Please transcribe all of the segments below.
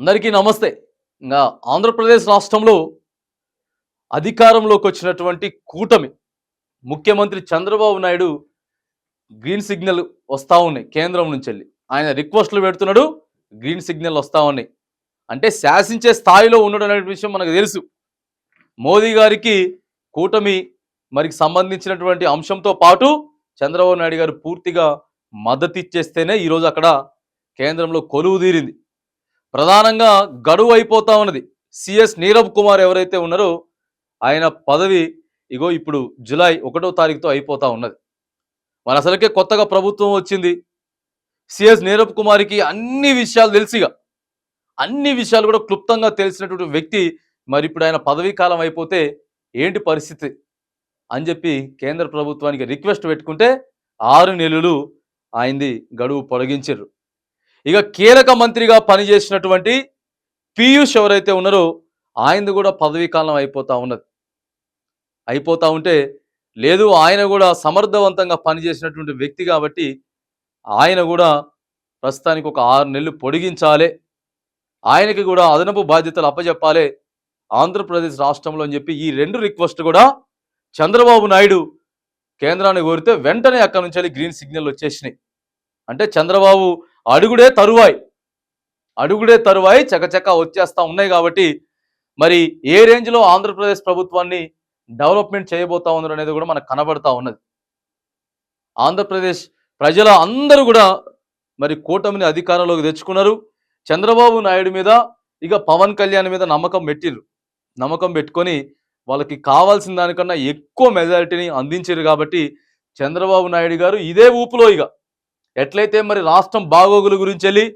అందరికీ నమస్తే. ఇంకా ఆంధ్రప్రదేశ్ రాష్ట్రంలో అధికారంలోకి వచ్చినటువంటి కూటమి ముఖ్యమంత్రి చంద్రబాబు నాయుడు గ్రీన్ సిగ్నల్ వస్తూ ఉన్నాయి కేంద్రం నుంచి వెళ్ళి. ఆయన రిక్వెస్ట్లు పెడుతున్నాడు గ్రీన్ సిగ్నల్ వస్తూ ఉన్నాయి. అంటే శాసించే స్థాయిలో ఉండడం అనే విషయం మనకు తెలుసు. మోదీ గారికి కూటమి మరికి సంబంధించినటువంటి అంశంతో పాటు చంద్రబాబు నాయుడు గారు పూర్తిగా మద్దతు ఇచ్చేస్తేనే ఈరోజు అక్కడ కేంద్రంలో కొలువు తీరింది. ప్రధానంగా గడువు అయిపోతా ఉన్నది. సిఎస్ నీరవ్ కుమార్ ఎవరైతే ఉన్నారో ఆయన పదవి ఇగో ఇప్పుడు జులై ఒకటో తారీఖుతో అయిపోతా ఉన్నది. మన అసలుకే కొత్తగా ప్రభుత్వం వచ్చింది. సిఎస్ నీరవ్ కుమార్కి అన్ని విషయాలు తెలిసిగా అన్ని విషయాలు కూడా క్లుప్తంగా తెలిసినటువంటి వ్యక్తి మరి ఇప్పుడు ఆయన పదవీ కాలం అయిపోతే ఏంటి పరిస్థితి అని చెప్పి కేంద్ర ప్రభుత్వానికి రిక్వెస్ట్ పెట్టుకుంటే ఆరు నెలలు ఆయనది గడువు పొడిగించారు ఇక కీలక మంత్రిగా పనిచేసినటువంటి పీయూష్ ఎవరైతే ఉన్నారో ఆయనది కూడా పదవీ కాలం ఉన్నది. అయిపోతూ ఉంటే లేదు ఆయన కూడా సమర్థవంతంగా పనిచేసినటువంటి వ్యక్తి కాబట్టి ఆయన కూడా ప్రస్తుతానికి ఒక ఆరు నెలలు పొడిగించాలి. ఆయనకి కూడా అదనపు బాధ్యతలు అప్పచెప్పాలి ఆంధ్రప్రదేశ్ రాష్ట్రంలో అని చెప్పి ఈ రెండు రిక్వెస్ట్ కూడా చంద్రబాబు నాయుడు కేంద్రాన్ని కోరితే వెంటనే అక్కడి నుంచి వెళ్ళి గ్రీన్ సిగ్నల్ వచ్చేసినాయి. అంటే చంద్రబాబు అడుగుడే తరువాయి. అడుగుడే తరువాయి చకచక వచ్చేస్తా ఉన్నాయి కాబట్టి మరి ఏ రేంజ్లో ఆంధ్రప్రదేశ్ ప్రభుత్వాన్ని డెవలప్మెంట్ చేయబోతా ఉన్నారు అనేది కూడా మనకు కనబడతా ఉన్నది. ఆంధ్రప్రదేశ్ ప్రజల అందరూ కూడా మరి కూటమిని అధికారంలోకి తెచ్చుకున్నారు. చంద్రబాబు నాయుడు మీద ఇక పవన్ కళ్యాణ్ మీద నమ్మకం పెట్టిర్రు. నమ్మకం పెట్టుకొని వాళ్ళకి కావాల్సిన దానికన్నా ఎక్కువ మెజారిటీని అందించారు కాబట్టి చంద్రబాబు నాయుడు గారు ఇదే ఊపులో ఇక. ఎట్లయితే మరి రాష్ట్రం బాగోగుల గురించి వెళ్ళి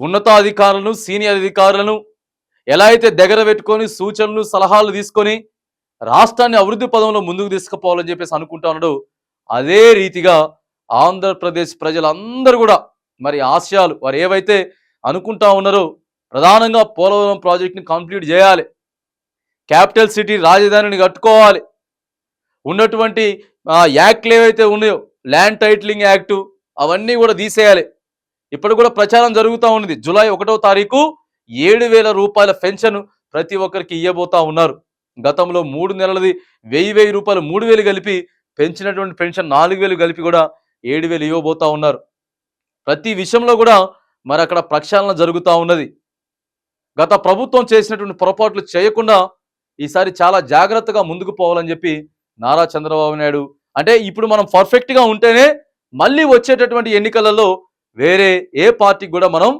ఉన్నతాధికారులను సీనియర్ అధికారులను ఎలా అయితే దగ్గర పెట్టుకొని సూచనలు సలహాలు తీసుకొని రాష్ట్రాన్ని అభివృద్ధి పదంలో ముందుకు తీసుకుపోవాలని చెప్పేసి అనుకుంటా ఉన్నాడు. అదే రీతిగా ఆంధ్రప్రదేశ్ ప్రజలందరూ కూడా మరి ఆశయాలు వారు ఏవైతే అనుకుంటా ఉన్నారో ప్రధానంగా పోలవరం ప్రాజెక్ట్ని కంప్లీట్ చేయాలి. క్యాపిటల్ సిటీ రాజధానిని కట్టుకోవాలి. ఉన్నటువంటి యాక్ట్లు ఏవైతే ఉన్నాయో ల్యాండ్ టైటిలింగ్ యాక్టు అవన్నీ కూడా తీసేయాలి. ఇప్పుడు కూడా ప్రచారం జరుగుతూ ఉన్నది. జూలై ఒకటో తారీఖు ఏడు వేల రూపాయల పెన్షన్ ప్రతి ఒక్కరికి ఇవ్వబోతా ఉన్నారు. గతంలో మూడు నెలలది వెయ్యి వెయ్యి రూపాయలు మూడు వేలు కలిపి పెంచినటువంటి పెన్షన్ నాలుగు వేలు కలిపి కూడా ఏడు వేలు ఇవ్వబోతా ఉన్నారు. ప్రతి విషయంలో కూడా మరి అక్కడ ప్రక్షాళన జరుగుతూ ఉన్నది. గత ప్రభుత్వం చేసినటువంటి పొరపాట్లు చేయకుండా ఈసారి చాలా జాగ్రత్తగా ముందుకు పోవాలని చెప్పి నారా చంద్రబాబు నాయుడు అంటే ఇప్పుడు మనం పర్ఫెక్ట్గా ఉంటేనే మళ్ళీ వచ్చేటటువంటి ఎన్నికలలో వేరే ఏ పార్టీకి కూడా మనం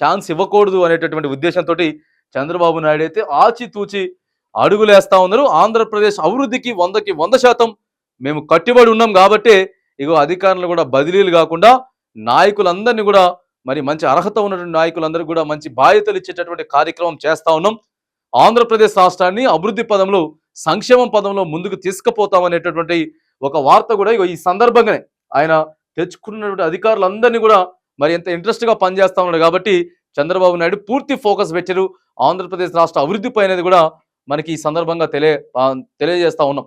ఛాన్స్ ఇవ్వకూడదు అనేటటువంటి ఉద్దేశంతో చంద్రబాబు నాయుడు అయితే ఆచితూచి అడుగులేస్తా ఉన్నారు. ఆంధ్రప్రదేశ్ అభివృద్ధికి వందకి వంద శాతం మేము కట్టుబడి ఉన్నాం కాబట్టి ఇగో అధికారులు కూడా బదిలీలు కాకుండా నాయకులందరినీ కూడా మరి మంచి అర్హత ఉన్నటువంటి నాయకులందరూ కూడా మంచి బాధ్యతలు ఇచ్చేటటువంటి కార్యక్రమం చేస్తా ఉన్నాం. ఆంధ్రప్రదేశ్ రాష్ట్రాన్ని అభివృద్ధి పదంలో సంక్షేమం పదంలో ముందుకు తీసుకుపోతామనేటటువంటి ఒక వార్త కూడా ఇగో ఈ సందర్భంగానే ఆయన తెచ్చుకున్నటువంటి అధికారులందరినీ కూడా మరి ఎంత ఇంట్రెస్ట్గా పనిచేస్తా ఉన్నాడు కాబట్టి చంద్రబాబు నాయుడు పూర్తి ఫోకస్ పెట్టారు. ఆంధ్రప్రదేశ్ రాష్ట్ర అభివృద్ధి పైనది కూడా మనకి ఈ సందర్భంగా తెలియ తెలియజేస్తా ఉన్నాం.